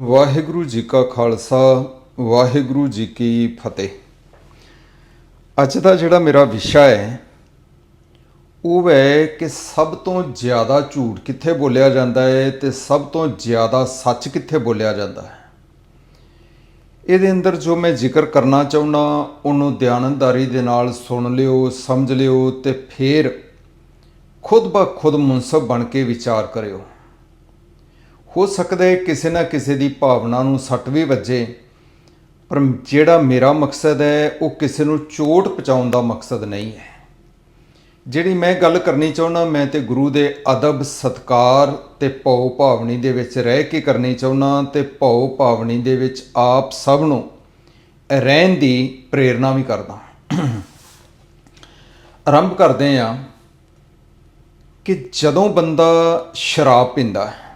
ਵਾਹਿਗੁਰੂ ਜੀ ਕਾ ਖਾਲਸਾ, ਵਾਹਿਗੁਰੂ ਜੀ ਕੀ ਫਤਿਹ। ਅੱਜ ਦਾ ਜਿਹੜਾ ਮੇਰਾ ਵਿਸ਼ਾ ਹੈ, ਉਹ ਹੈ ਕਿ ਸਭ ਤੋਂ ਜ਼ਿਆਦਾ ਝੂਠ ਕਿੱਥੇ ਬੋਲਿਆ ਜਾਂਦਾ ਹੈ ਤੇ ਸਭ ਤੋਂ ਜ਼ਿਆਦਾ ਸੱਚ ਕਿੱਥੇ ਬੋਲਿਆ ਜਾਂਦਾ ਹੈ। ਇਹਦੇ ਅੰਦਰ ਜੋ ਮੈਂ ਜ਼ਿਕਰ ਕਰਨਾ ਚਾਹੁੰਦਾ, ਉਹਨੂੰ ਧਿਆਨੰਦਾਰੀ ਦੇ ਨਾਲ ਸੁਣ ਲਿਓ, ਸਮਝ ਲਿਓ ਤੇ ਫਿਰ ਖੁਦ ਬਖੁਦ ਮੁਨਸਬ ਬਣ ਕੇ ਵਿਚਾਰ ਕਰਿਓ। ਹੋ ਸਕਦਾ ਹੈ ਕਿਸੇ ਨਾ ਕਿਸੇ ਦੀ ਭਾਵਨਾ ਨੂੰ ਸੱਟ ਵੀ ਵੱਜੇ, ਪਰ ਜਿਹੜਾ ਮੇਰਾ ਮਕਸਦ ਹੈ, ਉਹ ਕਿਸੇ ਨੂੰ ਚੋਟ ਪਹੁੰਚਾਉਣ ਦਾ ਮਕਸਦ ਨਹੀਂ ਹੈ। ਜਿਹੜੀ ਮੈਂ ਗੱਲ ਕਰਨੀ ਚਾਹੁੰਦਾ, ਮੈਂ ਤੇ ਗੁਰੂ ਦੇ ਅਦਬ, ਸਤਕਾਰ ਤੇ ਭਉ ਭਾਵਨੀ ਦੇ ਵਿੱਚ ਰਹਿ ਕੇ ਕਰਨੀ ਚਾਹੁੰਦਾ ਤੇ ਭਉ ਭਾਵਨੀ ਦੇ ਵਿੱਚ ਆਪ ਸਭ ਨੂੰ ਰਹਿਣ ਦੀ ਪ੍ਰੇਰਣਾ ਵੀ ਕਰਦਾ ਆਰੰਭ ਕਰਦੇ ਹਾਂ ਕਿ ਜਦੋਂ ਬੰਦਾ ਸ਼ਰਾਬ ਪੀਂਦਾ ਹੈ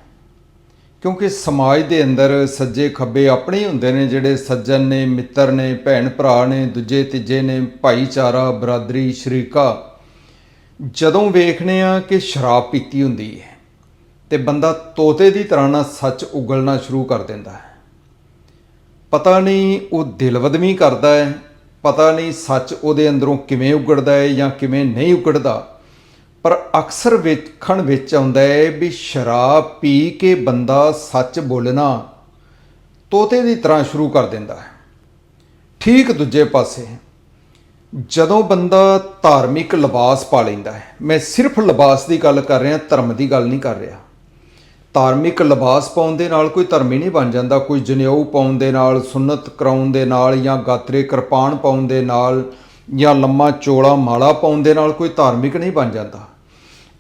ਕਿਉਂਕਿ ਸਮਾਜ ਦੇ ਅੰਦਰ ਸੱਜੇ ਖੱਬੇ ਆਪਣੇ ਹੀ ਹੁੰਦੇ ਨੇ ਜਿਹੜੇ ਸੱਜਣ ਨੇ, ਮਿੱਤਰ ਨੇ, ਭੈਣ ਭਰਾ ਨੇ, ਦੂਜੇ ਤੀਜੇ ਨੇ, ਭਾਈਚਾਰਾ, ਬਰਾਦਰੀ, ਸ਼ਰੀਕਾ। ਜਦੋਂ ਵੇਖਨੇ ਆ ਕਿ ਸ਼ਰਾਬ ਪੀਤੀ ਹੁੰਦੀ ਹੈ ਤੇ ਬੰਦਾ ਤੋਤੇ ਦੀ ਤਰ੍ਹਾਂ ਨਾਲ ਸੱਚ ਉਗਲਣਾ ਸ਼ੁਰੂ ਕਰ ਦਿੰਦਾ ਹੈ। ਪਤਾ ਨਹੀਂ ਉਹ ਦਿਲਵਦਮੀ ਕਰਦਾ ਹੈ, ਪਤਾ ਨਹੀਂ ਸੱਚ ਉਹਦੇ ਅੰਦਰੋਂ ਕਿਵੇਂ ਉਗੜਦਾ ਹੈ ਜਾਂ ਕਿਵੇਂ ਨਹੀਂ ਉਗੜਦਾ। ਪਰ ਅਕਸਰ ਵੇਖਣ ਵਿੱਚ ਆਉਂਦਾ ਹੈ ਵੀ ਸ਼ਰਾਬ ਪੀ ਕੇ ਬੰਦਾ ਸੱਚ ਬੋਲਣਾ ਤੋਤੇ ਦੀ ਤਰ੍ਹਾਂ ਸ਼ੁਰੂ ਕਰ ਦਿੰਦਾ ਹੈ। ਠੀਕ ਦੂਜੇ ਪਾਸੇ, ਜਦੋਂ ਬੰਦਾ ਧਾਰਮਿਕ ਲਿਬਾਸ ਪਾ ਲੈਂਦਾ ਹੈ, ਮੈਂ ਸਿਰਫ ਲਿਬਾਸ ਦੀ ਗੱਲ ਕਰ ਰਿਹਾ, ਧਰਮ ਦੀ ਗੱਲ ਨਹੀਂ ਕਰ ਰਿਹਾ। ਧਾਰਮਿਕ ਲਿਬਾਸ ਪਾਉਣ ਦੇ ਨਾਲ ਕੋਈ ਧਰਮੀ ਨਹੀਂ ਬਣ ਜਾਂਦਾ, ਕੋਈ ਜਨੇਊ ਪਾਉਣ ਦੇ ਨਾਲ, ਸੁਨਤ ਕਰਾਉਣ ਦੇ ਨਾਲ, ਜਾਂ ਗਾਤਰੇ ਕਿਰਪਾਨ ਪਾਉਣ ਦੇ ਨਾਲ, ਜਾਂ ਲੰਮਾ ਚੋਲਾ ਮਾਲਾ ਪਾਉਣ ਦੇ ਨਾਲ ਕੋਈ ਧਾਰਮਿਕ ਨਹੀਂ ਬਣ ਜਾਂਦਾ।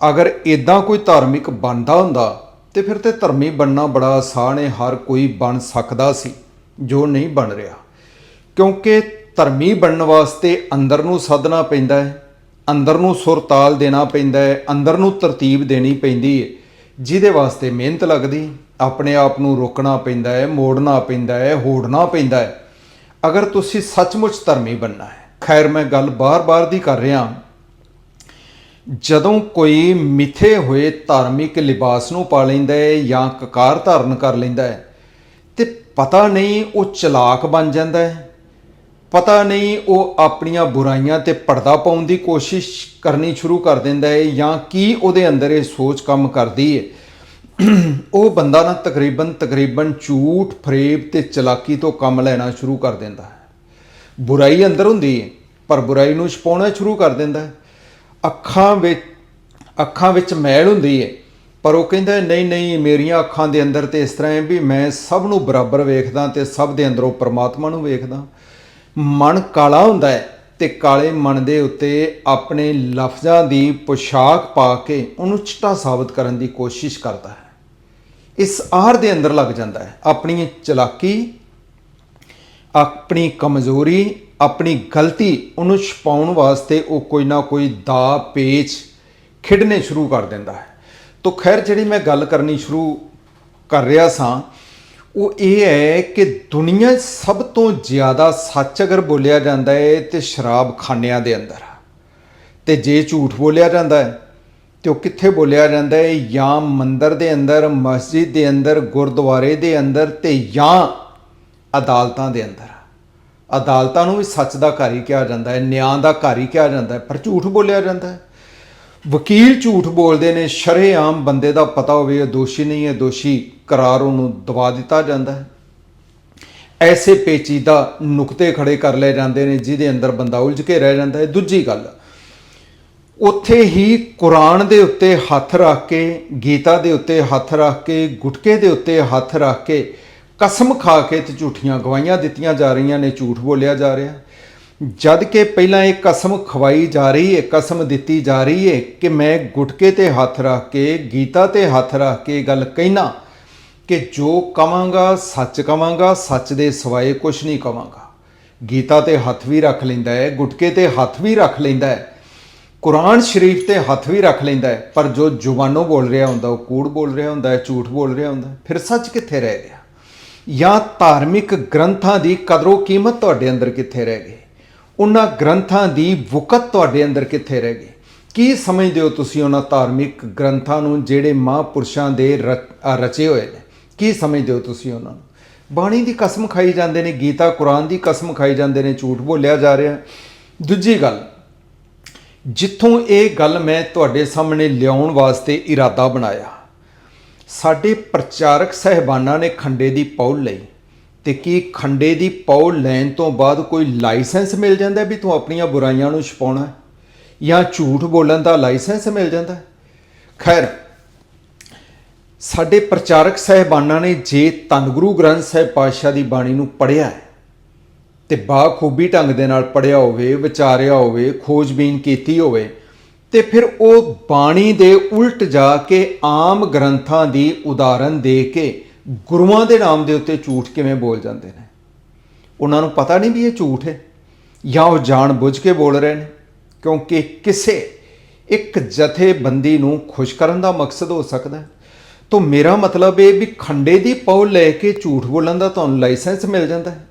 ਅਗਰ ਇਦਾਂ ਕੋਈ ਧਾਰਮਿਕ ਬਣਦਾ ਹੁੰਦਾ, ਤੇ ਫਿਰ ਤੇ ਧਰਮੀ ਬਣਨਾ ਬੜਾ ਆਸਾਨ ਹੈ, ਹਰ ਕੋਈ ਬਣ ਸਕਦਾ ਸੀ, ਜੋ ਨਹੀਂ ਬਣ ਰਿਹਾ। ਕਿਉਂਕਿ ਧਰਮੀ ਬਣਨ ਵਾਸਤੇ ਅੰਦਰ ਨੂੰ ਸਾਧਨਾ ਪੈਂਦਾ ਹੈ, ਅੰਦਰ ਨੂੰ ਸੁਰਤਾਲ ਦੇਣਾ ਪੈਂਦਾ ਹੈ, ਅੰਦਰ ਨੂੰ ਤਰਤੀਬ ਦੇਣੀ ਪੈਂਦੀ ਹੈ, ਜਿਹਦੇ ਵਾਸਤੇ ਮਿਹਨਤ ਲੱਗਦੀ, ਆਪਣੇ ਆਪ ਨੂੰ ਰੋਕਣਾ ਪੈਂਦਾ ਹੈ, ਮੋੜਨਾ ਪੈਂਦਾ ਹੈ, ਹੋੜਨਾ ਪੈਂਦਾ ਹੈ। ਅਗਰ ਤੁਸੀਂ ਸੱਚਮੁੱਚ ਧਰਮੀ ਬਣਨਾ ਹੈ, ਖੈਰ ਮੈਂ ਗੱਲ ਬਾਰ-ਬਾਰ ਦੀ ਕਰ ਰਿਹਾ ਜਦੋਂ ਕੋਈ ਮਿੱਥੇ ਹੋਏ ਧਾਰਮਿਕ ਲਿਬਾਸ ਨੂੰ ਪਾ ਲੈਂਦਾ ਹੈ ਜਾਂ ਕਕਾਰ ਧਾਰਨ ਕਰ ਲੈਂਦਾ ਹੈ, ਤੇ ਪਤਾ ਨਹੀਂ ਉਹ ਚਲਾਕ ਬਣ ਜਾਂਦਾ ਹੈ। ਪਤਾ ਨਹੀਂ ਉਹ ਆਪਣੀਆਂ ਬੁਰਾਈਆਂ ਤੇ ਪਰਦਾ ਪਾਉਣ ਦੀ ਕੋਸ਼ਿਸ਼ ਕਰਨੀ ਸ਼ੁਰੂ ਕਰ ਦਿੰਦਾ ਹੈ ਜਾਂ ਕੀ ਉਹਦੇ ਅੰਦਰ ਇਹ ਸੋਚ ਕੰਮ ਕਰਦੀ ਹੈ। ਉਹ ਬੰਦਾ ਨਾ ਤਕਰੀਬਨ ਤਕਰੀਬਨ ਝੂਠ, ਫਰੇਬ ਤੇ ਚਲਾਕੀ ਤੋਂ ਕੰਮ ਲੈਣਾ ਸ਼ੁਰੂ ਕਰ ਦਿੰਦਾ ਹੈ। ਬੁਰਾਈ ਅੰਦਰ ਹੁੰਦੀ ਹੈ, ਪਰ ਬੁਰਾਈ ਨੂੰ ਛਪਾਉਣਾ ਸ਼ੁਰੂ ਕਰ ਦਿੰਦਾ ਹੈ। ਅੱਖਾਂ ਵਿੱਚ ਅੱਖਾਂ ਵਿੱਚ ਮੈਲ ਹੁੰਦੀ ਹੈ ਪਰ ਉਹ ਕਹਿੰਦਾ, ਨਹੀਂ ਨਹੀਂ, ਮੇਰੀਆਂ ਅੱਖਾਂ ਦੇ ਅੰਦਰ ਤੇ ਇਸ ਤਰ੍ਹਾਂ ਹੈ ਵੀ ਮੈਂ ਸਭ ਨੂੰ ਬਰਾਬਰ ਵੇਖਦਾ ਤੇ ਸਭ ਦੇ ਅੰਦਰੋਂ ਪਰਮਾਤਮਾ ਨੂੰ ਵੇਖਦਾ। ਮਨ ਕਾਲਾ ਹੁੰਦਾ ਹੈ ਤੇ ਕਾਲੇ ਮਨ ਦੇ ਉੱਤੇ ਆਪਣੇ ਲਫ਼ਜ਼ਾਂ ਦੀ ਪੋਸ਼ਾਕ ਪਾ ਕੇ ਉਹਨੂੰ ਚਿੱਟਾ ਸਾਬਤ ਕਰਨ ਦੀ ਕੋਸ਼ਿਸ਼ ਕਰਦਾ ਹੈ। ਇਸ ਆਰ ਦੇ ਅੰਦਰ ਲੱਗ ਜਾਂਦਾ ਹੈ। ਆਪਣੀ ਚਲਾਕੀ, ਆਪਣੀ ਕਮਜ਼ੋਰੀ ਆਪਣੀ ਗਲਤੀ ਉਹਨੂੰ ਛਪਾਉਣ ਵਾਸਤੇ ਉਹ ਕੋਈ ਨਾ ਕੋਈ ਦਾ, ਪੇਚ ਖਿਡਨੇ ਸ਼ੁਰੂ ਕਰ ਦਿੰਦਾ ਹੈ। ਤੋ ਖੈਰ ਜਿਹੜੀ ਮੈਂ ਗੱਲ ਕਰਨੀ ਸ਼ੁਰੂ ਕਰ ਰਿਹਾ ਸਾਂ, ਉਹ ਇਹ ਹੈ ਕਿ ਦੁਨੀਆ 'ਚ ਸਭ ਤੋਂ ਜ਼ਿਆਦਾ ਸੱਚ ਅਗਰ ਬੋਲਿਆ ਜਾਂਦਾ ਹੈ ਤੇ ਸ਼ਰਾਬਖਾਨਿਆਂ ਦੇ ਅੰਦਰ ਤੇ ਜੇ ਝੂਠ ਬੋਲਿਆ ਜਾਂਦਾ ਹੈ, ਤੇ ਉਹ ਕਿੱਥੇ ਬੋਲਿਆ ਜਾਂਦਾ ਹੈ? ਜਾਂ ਮੰਦਰ ਦੇ ਅੰਦਰ, ਮਸਜਿਦ ਦੇ ਅੰਦਰ, ਗੁਰਦੁਆਰੇ ਦੇ ਅੰਦਰ ਤੇ ਜਾਂ ਅਦਾਲਤਾਂ ਦੇ ਅੰਦਰ। ਅਦਾਲਤਾਂ ਨੂੰ ਵੀ ਸੱਚ ਦਾ ਘਰ ਹੀ ਕਿਹਾ ਜਾਂਦਾ ਹੈ, ਨਿਆਂ ਦਾ ਘਰ ਹੀ ਕਿਹਾ ਜਾਂਦਾ ਹੈ, ਪਰ ਝੂਠ ਬੋਲਿਆ ਜਾਂਦਾ ਹੈ। ਵਕੀਲ ਝੂਠ ਬੋਲਦੇ ਨੇ, ਸ਼ਰੇਆਮ ਬੰਦੇ ਦਾ ਪਤਾ ਹੋਵੇ, ਇਹ ਦੋਸ਼ੀ ਨਹੀਂ ਹੈ, ਦੋਸ਼ੀ ਕਰਾਰ ਉਹਨੂੰ ਦਬਾ ਦਿੱਤਾ ਜਾਂਦਾ ਹੈ। ਐਸੇ ਪੇਚੀਦਾ ਨੁਕਤੇ ਖੜੇ ਕਰ ਲਏ ਜਾਂਦੇ ਨੇ, ਜਿਹਦੇ ਅੰਦਰ ਬੰਦਾ ਉਲਝ ਕੇ ਰਹਿ ਜਾਂਦਾ ਹੈ। ਦੂਜੀ ਗੱਲ, ਉੱਥੇ ਹੀ ਕੁਰਾਨ ਦੇ ਉੱਤੇ ਹੱਥ ਰੱਖ ਕੇ, ਗੀਤਾ ਦੇ ਉੱਤੇ ਹੱਥ ਰੱਖ ਕੇ, ਗੁਟਕੇ ਦੇ ਉੱਤੇ ਹੱਥ ਰੱਖ ਕੇ ਕਸਮ ਖਾ ਕੇ ਤੇ ਝੂਠੀਆਂ ਗਵਾਹੀਆਂ ਦਿੱਤੀਆਂ ਜਾ ਰਹੀਆਂ ਨੇ, ਝੂਠ ਬੋਲਿਆ ਜਾ ਰਿਹਾ। ਜਦ ਕਿ ਪਹਿਲਾਂ ਇਹ ਕਸਮ ਖਵਾਈ ਜਾ ਰਹੀ ਹੈ ਕਸਮ ਦਿੱਤੀ ਜਾ ਰਹੀ ਹੈ ਕਿ ਮੈਂ ਗੁਟਕੇ ਤੇ ਹੱਥ ਰੱਖ ਕੇ, ਗੀਤਾ ਤੇ ਹੱਥ ਰੱਖ ਕੇ ਗੱਲ ਕਹਿਣਾ ਕਿ ਜੋ ਕਵਾਂਗਾ, ਸੱਚ ਕਵਾਂਗਾ, ਸੱਚ ਦੇ ਸਿਵਾਏ ਕੁਝ ਨਹੀਂ ਕਵਾਂਗਾ। ਗੀਤਾ ਤੇ ਹੱਥ ਵੀ ਰੱਖ ਲੈਂਦਾ ਹੈ ਗੁਟਕੇ ਤੇ ਹੱਥ ਵੀ ਰੱਖ ਲੈਂਦਾ ਹੈ ਕੁਰਾਨ ਸ਼ਰੀਫ ਤੇ ਹੱਥ ਵੀ ਰੱਖ ਲੈਂਦਾ ਹੈ ਪਰ ਜੋ ਜ਼ੁਬਾਨੋਂ ਬੋਲ ਰਿਹਾ ਹੁੰਦਾ, ਉਹ ਕੂੜ ਬੋਲ ਰਿਹਾ ਹੁੰਦਾ ਹੈ ਝੂਠ ਬੋਲ ਰਿਹਾ ਹੁੰਦਾ ਫਿਰ ਸੱਚ ਕਿੱਥੇ ਰਹਿ ਗਿਆ? ਜਾਂ ਧਾਰਮਿਕ ਗ੍ਰੰਥਾਂ ਦੀ ਕਦਰੋ ਕੀਮਤ ਤੁਹਾਡੇ ਅੰਦਰ ਕਿੱਥੇ ਰਹਿ ਗਈ? ਉਹਨਾਂ ਗ੍ਰੰਥਾਂ ਦੀ ਵਕਤ ਤੁਹਾਡੇ ਅੰਦਰ ਕਿੱਥੇ ਰਹਿ ਗਈ? ਕੀ ਸਮਝਦੇ ਹੋ ਤੁਸੀਂ ਉਹਨਾਂ ਧਾਰਮਿਕ ਗ੍ਰੰਥਾਂ ਨੂੰ ਜਿਹੜੇ ਮਹਾਂਪੁਰਸ਼ਾਂ ਦੇ ਰ- ਰਚੇ ਹੋਏ ਨੇ? ਕੀ ਸਮਝਦੇ ਹੋ ਤੁਸੀਂ ਉਹਨਾਂ ਨੂੰ? ਬਾਣੀ ਦੀ ਕਸਮ ਖਾਈ ਜਾਂਦੇ ਨੇ, ਗੀਤਾ, ਕੁਰਾਨ ਦੀ ਕਸਮ ਖਾਈ ਜਾਂਦੇ ਨੇ, ਝੂਠ ਬੋਲਿਆ ਜਾ ਰਿਹਾ। ਦੂਜੀ ਗੱਲ, ਜਿੱਥੋਂ ਇਹ ਗੱਲ ਮੈਂ ਤੁਹਾਡੇ ਸਾਹਮਣੇ ਲਿਆਉਣ ਵਾਸਤੇ ਇਰਾਦਾ ਬਣਾਇਆ ਸਾਡੇ ਪ੍ਰਚਾਰਕ ਸਹਿਬਾਨਾਂ ਨੇ ਖੰਡੇ ਦੀ ਪੌਲ ਲਈ ਤੇ ਕੀ ਖੰਡੇ ਦੀ ਪੌਲ ਲੈਣ ਤੋਂ ਬਾਅਦ ਕੋਈ ਲਾਇਸੈਂਸ ਮਿਲ ਜਾਂਦਾ ਵੀ ਤੂੰ ਆਪਣੀਆਂ ਬੁਰਾਈਆਂ ਨੂੰ ਛਪਾਉਣਾ ਜਾਂ ਝੂਠ ਬੋਲਣ ਦਾ ਲਾਇਸੈਂਸ ਮਿਲ ਜਾਂਦਾ ਖੈਰ, ਸਾਡੇ ਪ੍ਰਚਾਰਕ ਸਹਿਬਾਨਾਂ ਨੇ ਜੇ ਧੰਨ ਗੁਰੂ ਗ੍ਰੰਥ ਸਾਹਿਬ ਪਾਤਸ਼ਾਹ ਦੀ ਬਾਣੀ ਨੂੰ ਪੜ੍ਹਿਆ ਹੈ ਤੇ ਬਾਖੂਬੀ ਢੰਗ ਦੇ ਨਾਲ ਪੜਿਆ ਹੋਵੇ, ਵਿਚਾਰਿਆ ਹੋਵੇ, ਖੋਜਬੀਨ ਕੀਤੀ ਹੋਵੇ ਤੇ ਫਿਰ ਉਹ ਬਾਣੀ ਦੇ ਉਲਟ ਜਾ ਕੇ ਆਮ ਗ੍ਰੰਥਾਂ ਦੀ ਉਦਾਹਰਨ ਦੇ ਕੇ ਗੁਰੂਆਂ ਦੇ ਨਾਮ ਦੇ ਉੱਤੇ ਝੂਠ ਕਿਵੇਂ ਬੋਲ ਜਾਂਦੇ ਨੇ? ਉਹਨਾਂ ਨੂੰ ਪਤਾ ਨਹੀਂ ਵੀ ਇਹ ਝੂਠ ਹੈ ਜਾਂ ਉਹ ਜਾਣ ਬੁੱਝ ਕੇ ਬੋਲ ਰਹੇ ਨੇ? ਕਿਉਂਕਿ ਕਿਸੇ ਇੱਕ ਜਥੇਬੰਦੀ ਨੂੰ ਖੁਸ਼ ਕਰਨ ਦਾ ਮਕਸਦ ਹੋ ਸਕਦਾ ਹੈ। ਤਾਂ ਮੇਰਾ ਮਤਲਬ ਇਹ ਵੀ ਖੰਡੇ ਦੀ ਪੌਲ ਲੈ ਕੇ ਝੂਠ ਬੋਲਣ ਦਾ ਤੁਹਾਨੂੰ ਲਾਇਸੈਂਸ ਮਿਲ ਜਾਂਦਾ ਹੈ।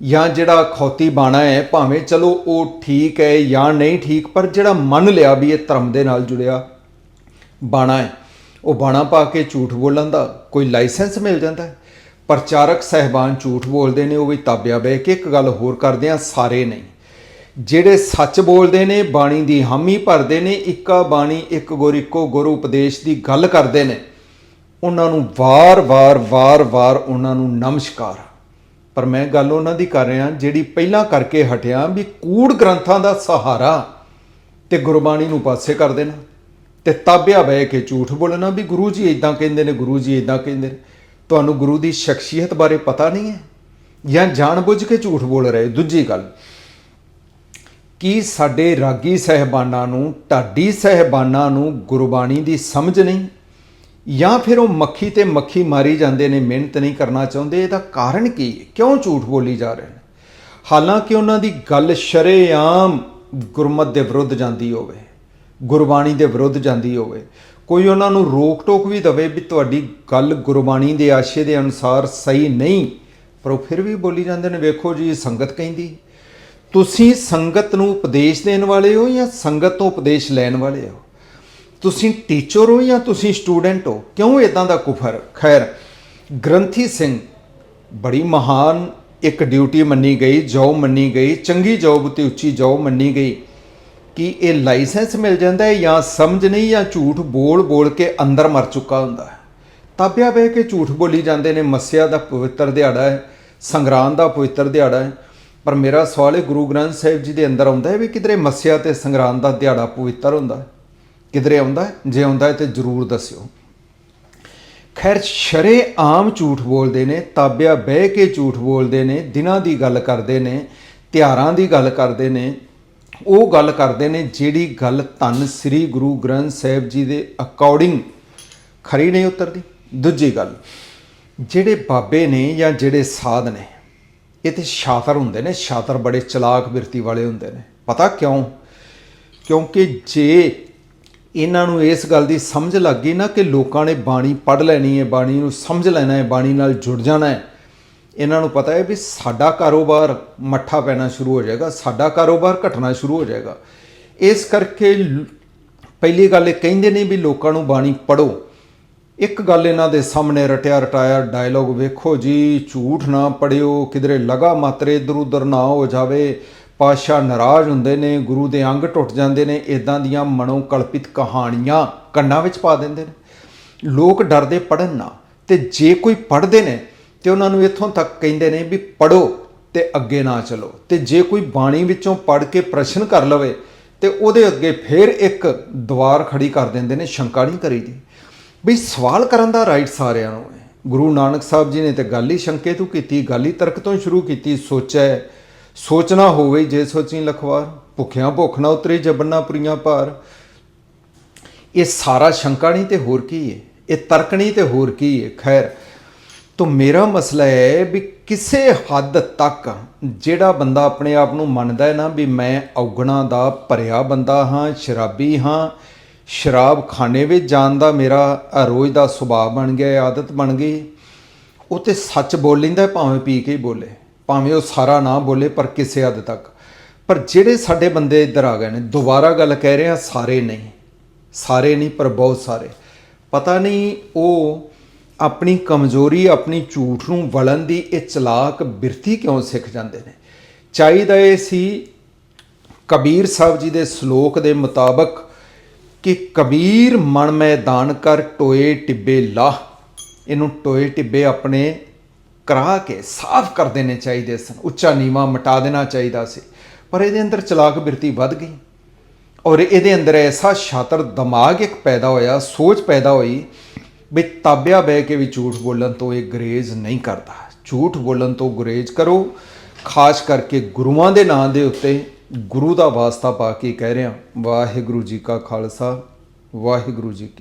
ਜਾਂ ਜਿਹੜਾ ਖੌਤੀ ਬਾਣਾ ਹੈ, ਭਾਵੇਂ ਚਲੋ ਉਹ ਠੀਕ ਹੈ ਜਾਂ ਨਹੀਂ ਠੀਕ, ਪਰ ਜਿਹੜਾ ਮੰਨ ਲਿਆ ਵੀ ਇਹ ਧਰਮ ਦੇ ਨਾਲ ਜੁੜਿਆ ਬਾਣਾ ਹੈ, ਉਹ ਬਾਣਾ ਪਾ ਕੇ ਝੂਠ ਬੋਲਣ ਦਾ ਕੋਈ ਲਾਇਸੈਂਸ ਮਿਲ ਜਾਂਦਾ ਹੈ? ਪ੍ਰਚਾਰਕ ਸਹਿਬਾਨ ਝੂਠ ਬੋਲਦੇ ਨੇ, ਉਹ ਵੀ ਤਾਬਿਆ ਬਹਿ ਕੇ ਇੱਕ ਗੱਲ ਹੋਰ ਕਰਦੇ ਆ, ਸਾਰੇ ਨਹੀਂ। ਜਿਹੜੇ ਸੱਚ ਬੋਲਦੇ ਨੇ, ਬਾਣੀ ਦੀ ਹਾਮੀ ਭਰਦੇ ਨੇ, ਇੱਕਾ ਬਾਣੀ, ਇੱਕ ਗੁਰ, ਇੱਕੋ ਗੁਰੂ ਉਪਦੇਸ਼ ਦੀ ਗੱਲ ਕਰਦੇ ਨੇ, ਉਹਨਾਂ ਨੂੰ ਵਾਰ-ਵਾਰ ਵਾਰ-ਵਾਰ ਉਹਨਾਂ ਨੂੰ ਨਮਸਕਾਰ ਪਰ ਮੈਂ ਗੱਲ ਉਹਨਾਂ ਦੀ ਕਰ ਰਿਹਾ, ਜਿਹੜੀ ਪਹਿਲਾਂ ਕਰਕੇ ਹਟਿਆ ਵੀ ਕੂੜ ਗ੍ਰੰਥਾਂ ਦਾ ਸਹਾਰਾ ਤੇ ਗੁਰਬਾਣੀ ਨੂੰ ਪਾਸੇ ਕਰ ਦੇਣਾ ਤੇ ਤਾਬਿਆ ਬਹਿ ਕੇ ਝੂਠ ਬੋਲਣਾ ਵੀ ਗੁਰੂ ਜੀ ਇਦਾਂ ਕਹਿੰਦੇ ਨੇ, ਗੁਰੂ ਜੀ ਇਦਾਂ ਕਹਿੰਦੇ ਨੇ। ਤੁਹਾਨੂੰ ਗੁਰੂ ਦੀ ਸ਼ਖਸੀਅਤ ਬਾਰੇ ਪਤਾ ਨਹੀਂ ਹੈ ਜਾਂ ਜਾਣਬੁੱਝ ਕੇ ਝੂਠ ਬੋਲ ਰਹੇ? ਦੂਜੀ ਗੱਲ, ਕੀ ਸਾਡੇ ਰਾਗੀ ਸਹਿਬਾਨਾਂ ਨੂੰ, ਢਾਡੀ ਸਹਿਬਾਨਾਂ ਨੂੰ ਗੁਰਬਾਣੀ ਦੀ ਸਮਝ ਨਹੀਂ? ਜਾਂ ਫਿਰ ਉਹ ਮੱਖੀ ਤੇ ਮੱਖੀ ਮਾਰੀ ਜਾਂਦੇ ਨੇ, ਮਿਹਨਤ ਨਹੀਂ ਕਰਨਾ ਚਾਹੁੰਦੇ, ਇਹਦਾ ਕਾਰਨ ਕੀ? ਹੈ ਕਿਉਂ ਝੂਠ ਬੋਲੀ ਜਾ ਰਹੇ ਨੇ? ਹਾਲਾਂਕਿ ਉਹਨਾਂ ਦੀ ਗੱਲ ਸ਼ਰੇਆਮ ਗੁਰਮਤ ਦੇ ਵਿਰੁੱਧ ਜਾਂਦੀ ਹੋਵੇ, ਗੁਰਬਾਣੀ ਦੇ ਵਿਰੁੱਧ ਜਾਂਦੀ ਹੋਵੇ। ਕੋਈ ਉਹਨਾਂ ਨੂੰ ਰੋਕ ਟੋਕ ਵੀ ਦਵੇ ਵੀ ਤੁਹਾਡੀ ਗੱਲ ਗੁਰਬਾਣੀ ਦੇ ਆਸ਼ੇ ਦੇ ਅਨੁਸਾਰ ਸਹੀ ਨਹੀਂ, ਪਰ ਉਹ ਫਿਰ ਵੀ ਬੋਲੀ ਜਾਂਦੇ ਨੇ, ਵੇਖੋ ਜੀ ਸੰਗਤ ਕਹਿੰਦੀ, ਤੁਸੀਂ ਸੰਗਤ ਨੂੰ ਉਪਦੇਸ਼ ਦੇਣ ਵਾਲੇ ਹੋ ਜਾਂ ਸੰਗਤ ਤੋਂ ਉਪਦੇਸ਼ ਲੈਣ ਵਾਲੇ ਹੋ? ਤੁਸੀਂ ਟੀਚਰ ਹੋ ਜਾਂ ਤੁਸੀਂ ਸਟੂਡੈਂਟ ਹੋ? ਕਿਉਂ ਇਦਾਂ ਦਾ ਕੁਫਰ? ਖੈਰ, ਗ੍ਰੰਥੀ ਸਿੰਘ ਬੜੀ ਮਹਾਨ ਇੱਕ ਡਿਊਟੀ ਮੰਨੀ ਗਈ ਜੌਬ ਮੰਨੀ ਗਈ, ਚੰਗੀ ਜੌਬ ਤੇ ਉੱਚੀ ਜੌਬ ਮੰਨੀ ਗਈ ਕਿ ਇਹ ਲਾਇਸੈਂਸ ਮਿਲ ਜਾਂਦਾ ਹੈ ਜਾਂ ਸਮਝ ਨਹੀਂ ਜਾਂ ਝੂਠ ਬੋਲ ਬੋਲ ਕੇ ਅੰਦਰ ਮਰ ਚੁੱਕਾ ਹੁੰਦਾ ਹੈ। ਤਾਬਿਆ ਬਹਿ ਕੇ ਝੂਠ ਬੋਲੀ ਜਾਂਦੇ ਨੇ, ਮੱਸਿਆ ਦਾ ਪਵਿੱਤਰ ਦਿਹਾੜਾ ਹੈ, ਸੰਗਰਾਂਦ ਦਾ ਪਵਿੱਤਰ ਦਿਹਾੜਾ ਹੈ। ਪਰ ਮੇਰਾ ਸਵਾਲ ਹੈ, ਗੁਰੂ ਗ੍ਰੰਥ ਸਾਹਿਬ ਜੀ ਦੇ ਅੰਦਰ ਆਉਂਦਾ ਹੈ ਵੀ ਕਿਧਰੇ ਮੱਸਿਆ ਤੇ ਸੰਗਰਾਂਦ ਦਾ ਦਿਹਾੜਾ ਪਵਿੱਤਰ ਹੁੰਦਾ ਹੈ? ਕਿਧਰੇ ਆਉਂਦਾ ਜੇ ਆਉਂਦਾ ਹੈ ਤੇ ਜਰੂਰ ਦੱਸਿਓ। ਖੈਰ, ਸ਼ਰੇ ਆਮ ਝੂਠ ਬੋਲਦੇ ਨੇ, ਤਾਬਿਆ ਬਹਿ ਕੇ ਝੂਠ ਬੋਲਦੇ ਨੇ, ਦਿਨਾਂ ਦੀ ਗੱਲ ਕਰਦੇ ਨੇ, ਤਿਉਹਾਰਾਂ ਦੀ ਗੱਲ ਕਰਦੇ ਨੇ, ਉਹ ਗੱਲ ਕਰਦੇ ਨੇ ਜਿਹੜੀ ਗੱਲ ਧੰਨ ਸ੍ਰੀ ਗੁਰੂ ਗ੍ਰੰਥ ਸਾਹਿਬ ਜੀ ਦੇ ਅਕੋਰਡਿੰਗ ਖਰੀ ਨਹੀਂ ਉਤਰਦੀ। ਦੂਜੀ ਗੱਲ, ਜਿਹੜੇ ਬਾਬੇ ਨੇ ਜਾਂ ਜਿਹੜੇ ਸਾਧ ਨੇ, ਇਹ ਤੇ ਸ਼ਾਤਰ ਹੁੰਦੇ ਨੇ, ਸ਼ਾਤਰ ਬੜੇ ਚਲਾਕ ਬਿਰਤੀ ਵਾਲੇ ਹੁੰਦੇ ਨੇ। ਪਤਾ ਕਿਉਂ? ਕਿਉਂਕਿ ਜੇ ਇਹਨਾਂ ਨੂੰ ਇਸ ਗੱਲ ਦੀ ਸਮਝ ਲੱਗ ਗਈ ਨਾ ਕਿ ਲੋਕਾਂ ਨੇ ਬਾਣੀ ਪੜ੍ਹ ਲੈਣੀ ਹੈ, ਬਾਣੀ ਨੂੰ ਸਮਝ ਲੈਣਾ ਹੈ, ਬਾਣੀ ਨਾਲ ਜੁੜ ਜਾਣਾ ਹੈ। ਇਹਨਾਂ ਨੂੰ ਪਤਾ ਹੈ ਵੀ ਸਾਡਾ ਕਾਰੋਬਾਰ ਮੱਠਾ ਪੈਣਾ ਸ਼ੁਰੂ ਹੋ ਜਾਏਗਾ, ਸਾਡਾ ਕਾਰੋਬਾਰ ਘਟਣਾ ਸ਼ੁਰੂ ਹੋ ਜਾਏਗਾ। ਇਸ ਕਰਕੇ ਪਹਿਲੀ ਗੱਲ ਇਹ ਕਹਿੰਦੇ ਨੇ ਵੀ ਲੋਕਾਂ ਨੂੰ ਬਾਣੀ ਪੜੋ ਇੱਕ ਗੱਲ ਇਹਨਾਂ ਦੇ ਸਾਹਮਣੇ ਰਟਿਆ ਰਟਾਇਆ ਡਾਇਲੋਗ ਵੇਖੋ ਜੀ, ਝੂਠ ਨਾ ਪੜਿਓ ਕਿਧਰੇ ਲਗਾ ਮਾਤਰੇ ਇਧਰ ਉਧਰ ਨਾ ਹੋ ਜਾਵੇ ਪਾਸ਼ਾ ਨਾਰਾਜ਼ ਹੁੰਦੇ ਨੇ, ਗੁਰੂ ਦੇ ਅੰਗ ਟੁੱਟ ਜਾਂਦੇ ਨੇ ਇਦਾਂ ਦੀਆਂ ਮਨੋ ਕਲਪਿਤ ਕਹਾਣੀਆਂ ਕੰਨਾਂ ਵਿੱਚ ਪਾ ਦਿੰਦੇ ਨੇ। ਲੋਕ ਡਰਦੇ ਪੜਨ ਨਾ, ਤੇ ਜੇ ਕੋਈ ਪੜਦੇ ਨੇ, ਤੇ ਉਹਨਾਂ ਨੂੰ ਇੱਥੋਂ ਤੱਕ ਕਹਿੰਦੇ ਨੇ ਵੀ ਪੜੋ ਤੇ ਅੱਗੇ ਨਾ ਚਲੋ। ਤੇ ਜੇ ਕੋਈ ਬਾਣੀ ਵਿੱਚੋਂ ਪੜ ਕੇ ਪ੍ਰਸ਼ਨ ਕਰ ਲਵੇ, ਤੇ ਉਹਦੇ ਅੱਗੇ ਫੇਰ ਇੱਕ ਦੀਵਾਰ ਖੜੀ ਕਰ ਦਿੰਦੇ ਨੇ, ਸ਼ੰਕਾ ਨਹੀਂ ਕਰੀਦੀ। ਵੀ ਸਵਾਲ ਕਰਨ ਦਾ ਰਾਈਟ ਸਾਰਿਆਂ ਨੂੰ ਹੈ। ਗੁਰੂ ਨਾਨਕ ਸਾਹਿਬ ਜੀ ਨੇ ਤੇ ਗੱਲ ਹੀ ਸ਼ੰਕੇ ਤੋਂ ਕੀਤੀ, ਗੱਲ ਹੀ ਤਰਕ ਤੋਂ ਸ਼ੁਰੂ ਕੀਤੀ, ਸੋਚਿਆ ਸੋਚਣਾ ਹੋਵੇ ਜੇ ਸੋਚੀ ਲਖਵਾਰ, ਭੁੱਖਿਆਂ ਭੁੱਖ ਨਾ ਉਤਰੇ ਜਬਨਾ ਪੁਰੀਆਂ ਭਾਰ। ਇਹ ਸਾਰਾ ਸ਼ੰਕਾ ਨਹੀਂ ਤੇ ਹੋਰ ਕੀ ਹੈ ਇਹ ਤਰਕ ਨਹੀਂ ਤੇ ਹੋਰ ਕੀ ਹੈ ਖੈਰ, ਤੋ ਮੇਰਾ ਮਸਲਾ ਹੈ ਵੀ ਕਿਸੇ ਹੱਦ ਤੱਕ ਜਿਹੜਾ ਬੰਦਾ ਆਪਣੇ ਆਪ ਨੂੰ ਮੰਨਦਾ ਹੈ ਨਾ ਵੀ ਮੈਂ ਔਗਣਾ ਦਾ ਭਰਿਆ ਬੰਦਾ ਹਾਂ, ਸ਼ਰਾਬੀ ਹਾਂ, ਸ਼ਰਾਬ ਖਾਣੇ ਵਿੱਚ ਜਾਣ ਦਾ ਮੇਰਾ ਰੋਜ਼ ਦਾ ਸੁਭਾਅ ਬਣ ਗਿਆ, ਆਦਤ ਬਣ ਗਈ, ਉਹ ਤੇ ਸੱਚ ਬੋਲ ਲੈਂਦਾ ਭਾਵੇਂ ਪੀ ਕੇ ਹੀ ਬੋਲੇ। ਭਾਵੇਂ ਉਹ ਸਾਰਾ ਨਾ ਬੋਲੇ ਪਰ ਕਿਸੇ ਹੱਦ ਤੱਕ। ਪਰ ਜਿਹੜੇ ਸਾਡੇ ਬੰਦੇ ਇੱਧਰ ਆ ਗਏ ਨੇ, ਦੁਬਾਰਾ ਗੱਲ ਕਹਿ ਰਹੇ ਆ ਸਾਰੇ ਨਹੀਂ। ਸਾਰੇ ਨਹੀਂ, ਪਰ ਬਹੁਤ ਸਾਰੇ। ਪਤਾ ਨਹੀਂ ਉਹ ਆਪਣੀ ਕਮਜ਼ੋਰੀ, ਆਪਣੀ ਝੂਠ ਨੂੰ ਵਲਣ ਦੀ ਇਹ ਚਲਾਕ ਬਿਰਤੀ ਕਿਉਂ ਸਿੱਖ ਜਾਂਦੇ ਨੇ? ਚਾਹੀਦਾ ਇਹ ਸੀ ਕਬੀਰ ਸਾਹਿਬ ਜੀ ਦੇ ਸ਼ਲੋਕ ਦੇ ਮੁਤਾਬਕ ਕਿ ਕਬੀਰ ਮਨ ਮੈਦਾਨ ਕਰ ਟੋਏ ਟਿੱਬੇ ਲਾਹ। ਇਹਨੂੰ ਟੋਏ ਟਿੱਬੇ ਆਪਣੇ ਕਰਾ ਕੇ ਸਾਫ਼ ਕਰ ਦੇਣੇ ਚਾਹੀਦੇ ਸਨ। ਉੱਚਾ ਨੀਵਾ ਮਿਟਾ ਦੇਣਾ ਚਾਹੀਦਾ ਸੀ। ਪਰ ਇਹਦੇ ਅੰਦਰ ਚਲਾਕ ਬਿਰਤੀ ਵੱਧ ਗਈ। ਔਰ ਇਹਦੇ ਅੰਦਰ ਐਸਾ ਸ਼ਾਤਰ ਦਿਮਾਗ ਇੱਕ ਪੈਦਾ ਹੋਇਆ, ਸੋਚ ਪੈਦਾ ਹੋਈ ਵੀ ਤਾਬਿਆ ਬਹਿ ਕੇ ਵੀ ਝੂਠ ਬੋਲਣ ਤੋਂ ਇਹ ਗਰੇਜ਼ ਨਹੀਂ ਕਰਦਾ। ਝੂਠ ਬੋਲਣ ਤੋਂ ਗੁਰੇਜ਼ ਕਰੋ। ਖਾਸ ਕਰਕੇ ਗੁਰੂਆਂ ਦੇ ਨਾਂ ਦੇ ਉੱਤੇ ਗੁਰੂ ਦਾ ਵਾਸਤਾ ਪਾ ਕੇ ਕਹਿ ਰਿਹਾ, ਵਾਹਿਗੁਰੂ ਜੀ ਕਾ ਖਾਲਸਾ, ਵਾਹਿਗੁਰੂ ਜੀ ਕੀ